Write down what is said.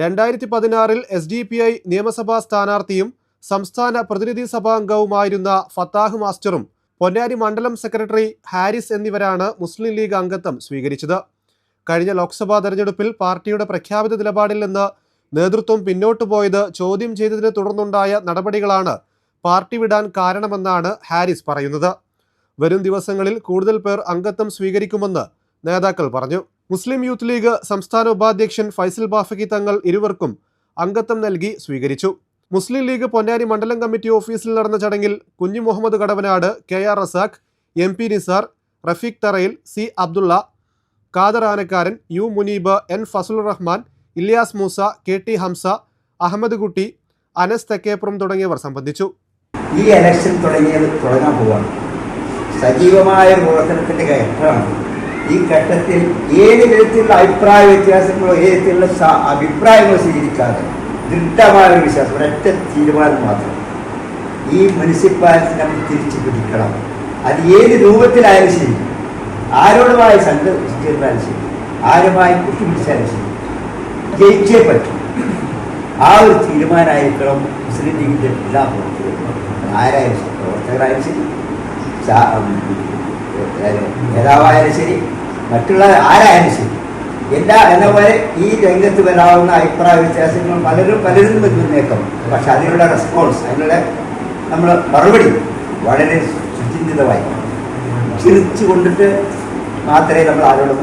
രണ്ടായിരത്തി പതിനാറിൽ S D P I നിയമസഭാ സ്ഥാനാർത്ഥിയും സംസ്ഥാന പ്രതിനിധി സഭാംഗവുമായിരുന്ന ഫത്താഹ് മാസ്റ്ററും പൊന്നാരി മണ്ഡലം സെക്രട്ടറി ഹാരിസ് എന്നിവരാണ് മുസ്ലിം ലീഗ് അംഗത്വം സ്വീകരിച്ചത്. കഴിഞ്ഞ ലോക്സഭാ തെരഞ്ഞെടുപ്പിൽ പാർട്ടിയുടെ പ്രഖ്യാപിത നിലപാടിൽ നിന്ന് നേതൃത്വം പിന്നോട്ടു പോയത് ചോദ്യം ചെയ്തതിനെ തുടർന്നുണ്ടായ നടപടികളാണ് പാർട്ടി വിടാൻ കാരണമെന്നാണ് ഹാരിസ് പറയുന്നത്. വരും ദിവസങ്ങളിൽ കൂടുതൽ പേർ അംഗത്വം സ്വീകരിക്കുമെന്ന് നേതാക്കൾ പറഞ്ഞു. മുസ്ലിം യൂത്ത് ലീഗ് സംസ്ഥാന ഉപാധ്യക്ഷൻ ഫൈസൽ ബാഫക്കി തങ്ങൾ ഇരുവർക്കും അംഗത്വം നൽകി സ്വീകരിച്ചു. മുസ്ലിം ലീഗ് പൊന്നാനി മണ്ഡലം കമ്മിറ്റി ഓഫീസിൽ നടന്ന ചടങ്ങിൽ Kunju Muhammad Kadavanad K R Razak M P Nisar Rafeeq Tharayil C Abdulla Khader Anakkaran U Muneeb N Fasul Rahman Ilyas Moosa K T Hamza Ahammed Kutty Anas Thekkeppuram തുടങ്ങിയവർ സംബന്ധിച്ചു. ഈ election തുടങ്ങിയത് തുടങ്ങാൻ പോവാണ്. സജീവമായ പ്രവർത്തനത്തിന്റെ ഘട്ടമാണ് ഈ ഘട്ടത്തിൽ ഏത് വിധത്തിലുള്ള അഭിപ്രായ വ്യത്യാസങ്ങളോ ഏത് വിധത്തിലുള്ള അഭിപ്രായങ്ങളോ സ്വീകരിക്കാതെ ദൃഢമായ ഒരു വിശ്വാസം ഒരൊറ്റ തീരുമാനം മാത്രം ഈ മുനിസിപ്പാലിറ്റി നമ്മൾ തിരിച്ചു പിടിക്കണം. അത് ഏത് രൂപത്തിലായാലും ശരി. ആരോടുമായി സംഘടിച്ചാലും ശരി. ആരുമായി കുട്ടിപിടിച്ചാലും ശരി. ജയിച്ചേ പറ്റും. ആ ഒരു തീരുമാനമായിരിക്കണം മുസ്ലിം ലീഗിന്റെ എല്ലാ പ്രവർത്തകരും. ആരായാലും പ്രവർത്തകരായാലും ശരി. ഏത് നേതാവായാലും ശരി മറ്റുള്ള ആരായാലും ശരി. എല്ലാ എന്ന പോലെ ഈ രംഗത്ത് വരാവുന്ന അഭിപ്രായ വ്യത്യാസങ്ങൾ പലരും പലരും വരുന്നേക്കും പക്ഷെ അതിനുള്ള റെസ്പോൺസ് അതിനുള്ള നമ്മൾ മറുപടി വളരെ സുചിന്തിതമായി ചിരിച്ചു കൊണ്ടിട്ട് മാത്രമേ നമ്മൾ ആരോടും